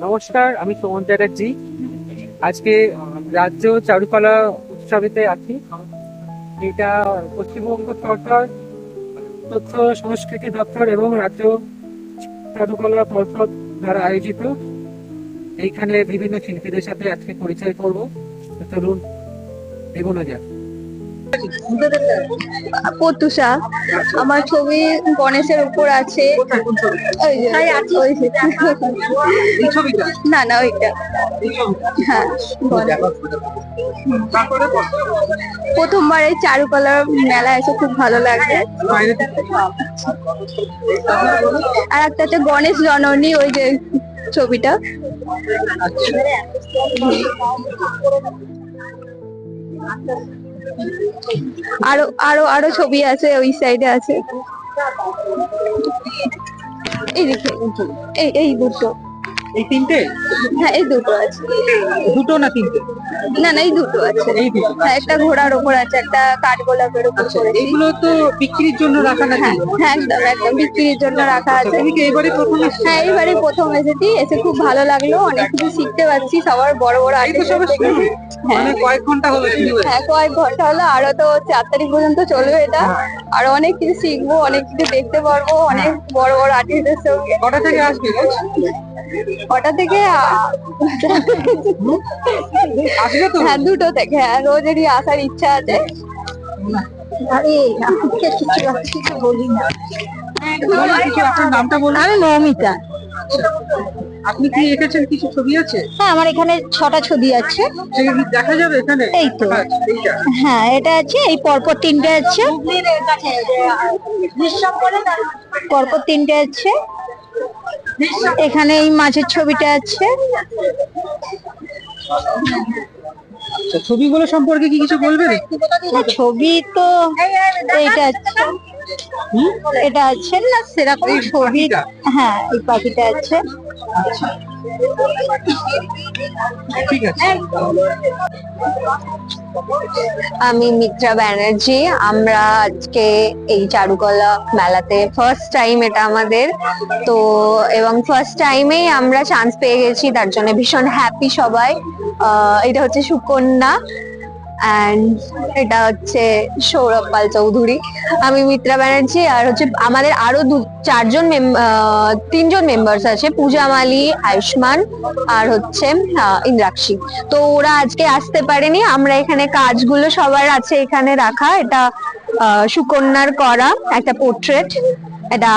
নমস্কার, আমি সুমন চ্যাটার্জি। আজকে রাজ্য চারুকলা উৎসবেতে আছি। এটা পশ্চিমবঙ্গ সরকার, তথ্য সংস্কৃতি দপ্তর এবং রাজ্য চারুকলা পর্ষদ দ্বারা আয়োজিত। এইখানে বিভিন্ন শিল্পীদের সাথে আজকে পরিচয় করব। চলুন, এগোনো যাক। পতুষা আমার ছবি গণেশের উপর আছে। ওই যে, ওই যে। এই ছবিটা? না না ওইটা। হ্যাঁ প্রথমবার এই চারুকলার মেলা এসে খুব ভালো লাগছে। আর একটা হচ্ছে গণেশ জননী ওই যে ছবিটা। আরও আরও আরও ছবি আছে ওই সাইডে আছে। এই দেখে এই এই দুটো। এই তিনটে? হ্যাঁ এই দুটো আছে। দুটো না তিনটে? না না এই দুটো আছে। এই দুটো হ্যাঁ একটা ঘোড়ার উপর আছে একটা কাঠগোলাপের উপর আচ্ছা করেছি এগুলো তো বিক্রির জন্য রাখা নাকি? হ্যাঁ হ্যাঁ একদম একদম বিক্রির জন্য রাখা আছে। তুমি কি এবারে প্রথম এসেছ? হ্যাঁ এইবারে প্রথম এসেছি এসে খুব ভালো লাগল অনেক কিছু শিখতে পারছি সবার বড় বড় আর্টিস্ট শুরু। মানে কয়েক ঘণ্টা হলো হ্যাঁ। কয়েক ঘণ্টা হলো আরও তো চার তারিখ পর্যন্ত চলবে এটা। হ্যাঁ। আর অনেক কিছু শিখব অনেক কিছু দেখতে পারব অনেক বড় বড় আর্টিস্টের সঙ্গে। কটা থেকে আসবে ওটা থেকে? হ্যাঁ দুটো থেকে। হ্যাঁ রোজেরই আসার ইচ্ছা আছে। আরে কিছু বলি না। আমি মৌমিতা আপনি কি এঁকেছেন কিছু ছবি আছে? হ্যাঁ আমার এখানে ছটা ছবি আছে। দেখা যাবে এখানে? এই তো। আচ্ছা, হ্যাঁ এটা আছে এই পরপর তিনটে আছে। পরপর তিনটে আছে। এখানে এই মাছের ছবিটা আছে ছবিগুলো সম্পর্কে কি কিছু বলবেন ছবি তো এইটা? এটা আছে না? সেরকম ছবি। হ্যাঁ এই পাখিটা আছে। আমি মিত্রা ব্যানার্জি। আমরা আজকে এই চারুকলা মেলাতে ফার্স্ট টাইম এটা আমাদের। তো এবং ফার্স্ট টাইমেই আমরা চান্স পেয়ে গেছি তার জন্য ভীষণ হ্যাপি সবাই। আহ, এটা হচ্ছে সুকন্যা। অ্যান্ড এটা হচ্ছে সৌরভ পাল চৌধুরী, আমি মিত্রা ব্যানার্জি, আর হচ্ছে আমাদের আরও দু, চারজন তিনজন মেম্বার্স আছে, পূজা মালি, আয়ুষ্মান, আর হচ্ছে ইন্দ্রাক্ষী। তো ওরা আজকে আসতে পারেনি, আমরা এখানে কাজগুলো সবার আছে এখানে রাখা, এটা সুকন্যার করা, একটা পোর্ট্রেট এটা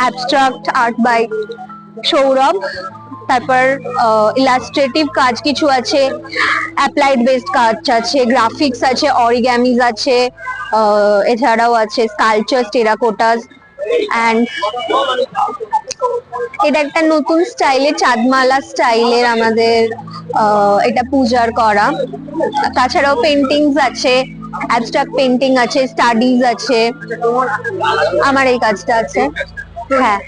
অ্যাবস্ট্রাক্ট আর্ট বাই সৌরভ। তারপর ইলাস্ট্রেটিভ কাজ কিছু আছে অ্যাপ্লাইড বেসড কাজ আছে গ্রাফিক্স আছে অরিগ্যামিজ আছে এছাড়াও আছে স্কালচার টেরাকোটাস অ্যান্ড এটা একটা নতুন স্টাইলের চাঁদমালা স্টাইলের আমাদের এটা পূজার করা। তাছাড়াও পেন্টিংস আছে অ্যাবস্ট্রাক্ট পেন্টিং আছে স্টাডিজ আছে, আমার এই কাজটা আছে। হ্যাঁ।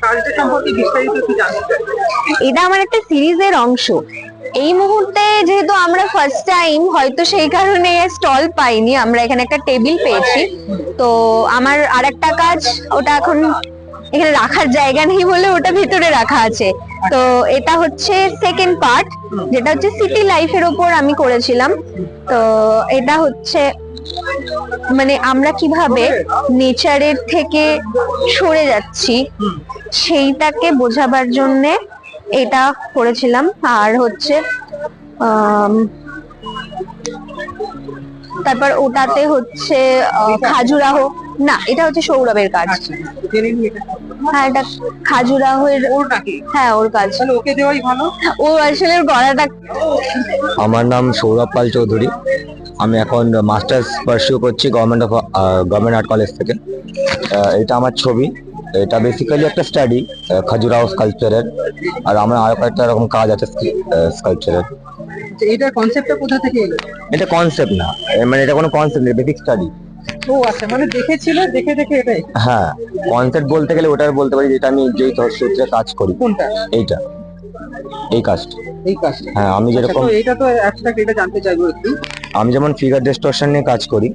এটা আমার একটা সিরিজের অংশ। এই মুহূর্তে যেহেতু আমরা ফার্স্ট টাইম হয়তো সেই কারণে স্টল পাইনি। আমরা এখানে একটা টেবিল পেয়েছি। তো আমার আর একটা কাজ ওটা এখন এখানে রাখার জায়গা নেই বলে ওটা ভিতরে রাখা আছে। তো এটা হচ্ছে সেকেন্ড পার্ট যেটা হচ্ছে সিটি লাইফের ওপর আমি করেছিলাম। তো এটা হচ্ছে মানে আমরা কীভাবে নেচারের থেকে সরে যাচ্ছি, সেইটাকে বোঝাবার জন্যে এটা করেছিলাম। আর হচ্ছে তারপর ওটাতে হচ্ছে খাজুরাহ। না, এটা হচ্ছে সৌরভের কাজ। এটা হ্যাঁ এটা খাজুরাহের ওর নাকি? হ্যাঁ ওর কাজ। তাহলে ওকে দেওয়াই ভালো। ও আসলে গলাটা আমার নাম সৌরভ পাল চৌধুরী। আমি এখন মাস্টার্স পারসিউ করছি government of government art college থেকে। আহ, এটা আমার ছবি। এটা বেসিক্যালি একটা স্টাডি খাজুরাও স্কাল্পচারের আর আমার আরও কয়েকটা এরকম কাজ আছে স্কাল্পচারের এটার কনসেপ্টটা কোথা থেকে এলো? এটা কনসেপ্ট না। মানে এটা কোনো কনসেপ্ট নেই বেসিক স্টাডি ও আচ্ছা মানে দেখেছিল দেখে দেখে এটাই। হ্যাঁ কনসেপ্ট বলতে গেলে ওটার বলতে পারি যেটা আমি যেই সূত্রে কাজ করি। কোনটা? এইটা। এই কাজটা এই কাজটা হ্যাঁ আমি আচ্ছা, যেরকম এটা তো অ্যাবস্ট্রাক্ট এটা জানতে চাইব একটু। আমি যেমন ফিগার ডিস্টরশন নিয়ে কাজ করি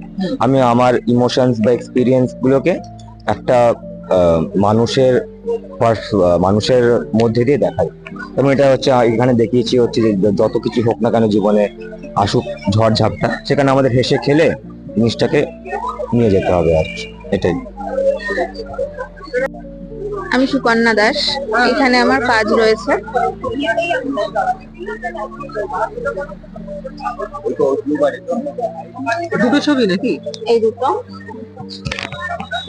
আমি আমার ইমোশনস বা এক্সপিরিয়েন্স গুলোকে একটা মানুষের মানুষের মধ্যে দিয়ে দেখায় এবং এটা হচ্ছে এখানে দেখিয়েছি হচ্ছে যে যত কিছু হোক না কেন জীবনে আসুক ঝড় ঝাপটা সেখানে আমাদের হেসে খেলে জিনিসটাকে নিয়ে যেতে হবে আর কি। এটাই। আমি সুকন্যা দাস এখানে আমার কাজ রয়েছে। দুটো ছবি নাকি? এই দুটো।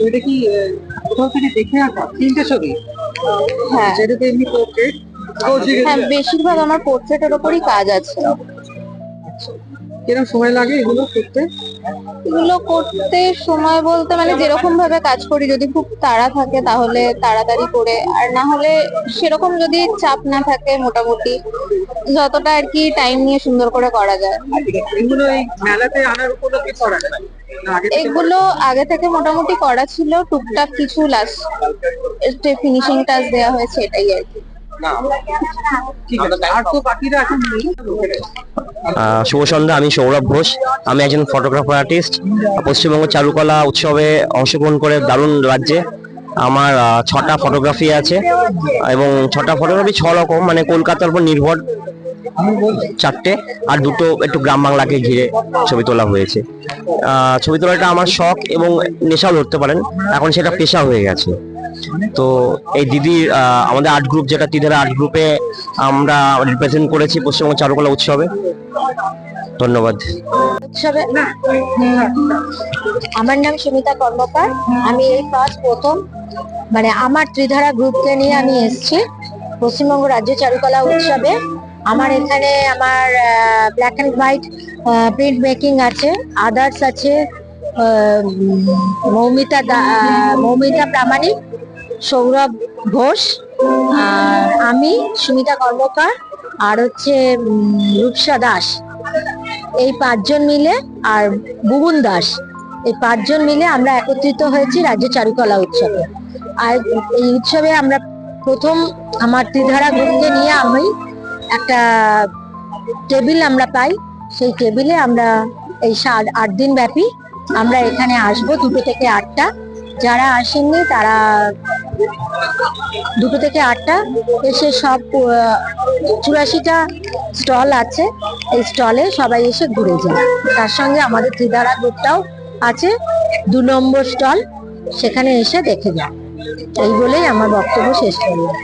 এটা কি কোথাও থেকে দেখে আঁকা? তিনটে ছবি? হ্যাঁ। যেটাতে এমনি পোর্ট্রেট হ্যাঁ বেশিরভাগ আমার পোর্ট্রেটের ওপরই কাজ আছে। কীরকম সময় লাগে এগুলো করতে? এগুলো করতে সময় বলতে মানে যেরকম ভাবে কাজ করি যদি খুব তাড়া থাকে তাহলে তাড়াতাড়ি করে। আর না হলে সেরকম যদি চাপ না থাকে মোটামুটি যতটা আর কি টাইম নিয়ে সুন্দর করে করা যায়। এগুলো এই মেলাতে আনার উপলক্ষে করা যায়? আগে থেকে এগুলো আগে থেকে মোটামুটি করা ছিল টুকটাক কিছু লাস্ট ফিনিশিং টাচ দেওয়া হয়েছে এটাই আর কি। আর তো বাকিরা এখন নেই। আহ, শুভ সন্ধ্যা আমি সৌরভ ঘোষ। আমি একজন ফটোগ্রাফার আর্টিস্ট পশ্চিমবঙ্গ চারুকলা উৎসবে অংশগ্রহণ করে দারুণ রাজ্যে আমার ছটা ফটোগ্রাফি আছে। এবং ছটা ফটোগ্রাফি ছ রকম মানে কলকাতার উপর নির্ভর চারটে। আর দুটো একটু গ্রাম বাংলাকে ঘিরে ছবি তোলা হয়েছে। ছবি তোলাটা আমার শখ এবং নেশাও ধরতে পারেন। এখন সেটা পেশা হয়ে গেছে। তো এই দিদির আমাদের আর্ট গ্রুপ যেটা তিদের আর্ট গ্রুপে আমরা রিপ্রেজেন্ট করেছি পশ্চিমবঙ্গ চারুকলা উৎসবে। ধন্যবাদ। উৎসবে আমার নাম সুমিতা কর্মকার। আমি এই ফার্স্ট প্রথম মানে আমার ত্রিধারা গ্রুপকে নিয়ে আমি এসেছি, পশ্চিমবঙ্গ রাজ্য চারুকলা উৎসবে। আমার এখানে আমার black and white print making আছে আদার্স আছে মৌমিতা মৌমিতা প্রামাণিক, সৌরভ ঘোষ আর আমি সুমিতা কর্মকার আর হচ্ছে রূপসা দাস। এই পাঁচজন মিলে আর বুবুন দাস। এই পাঁচজন মিলে আমরা একত্রিত হয়েছি রাজ্য চারুকলা উৎসবে। আর এই উৎসবে আমরা প্রথম আমার ত্রিধারা গ্রুপকে নিয়ে আমি একটা টেবিল আমরা পাই। সেই টেবিলে আমরা এই সাত, আট দিন ব্যাপী আমরা এখানে আসব দুটো থেকে আটটা। যারা আসেননি তারা দুটো থেকে আটটা এসে সব চুরাশিটা স্টল আছে। এই স্টলে সবাই এসে ঘুরে যায়। তার সঙ্গে আমাদের ত্রিধারা গ্রুপটাও আছে, দু নম্বর স্টল, সেখানে এসে দেখে যায়। এই বলেই আমার বক্তব্য শেষ করলাম।